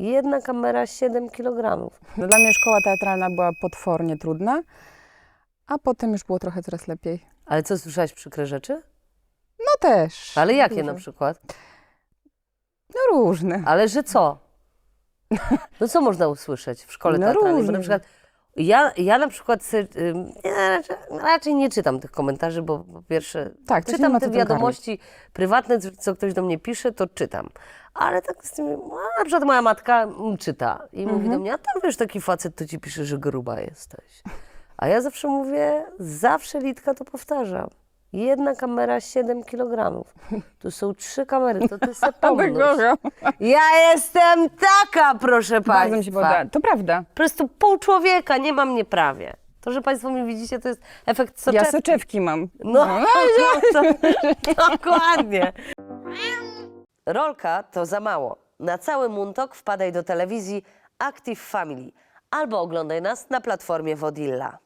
Jedna kamera 7 kg. No, Dla mnie szkoła teatralna była potwornie trudna, a potem już było trochę coraz lepiej. Ale co, słyszałaś przykre rzeczy? No też. Ale jakie Dużo. na przykład? No różne. Ale że co? No co można usłyszeć w szkole No teatralnej? Bo różne. na przykład ja, ja na przykład ja raczej, raczej nie czytam tych komentarzy, bo po pierwsze Tak, czytam te wiadomości prywatne, co ktoś do mnie pisze, to czytam. Ale tak z tym, a na przykład moja matka czyta i mówi Mhm. do mnie, a tam wiesz, taki facet to ci pisze, że gruba jesteś. A ja zawsze mówię, zawsze Litka to powtarzam. Jedna kamera 7 kg. Tu są trzy kamery, to ty se pomnóż. Ja jestem taka, proszę Bardzo mi się Państwa. podoba. To prawda. Po prostu pół człowieka, nie ma mnie prawie. To, że Państwo mnie widzicie, to jest efekt Ja soczewki. soczewki mam. No, no to, dokładnie. Rolka to za mało. Na cały muntok wpadaj do telewizji Active Family albo oglądaj nas na platformie Wodilla.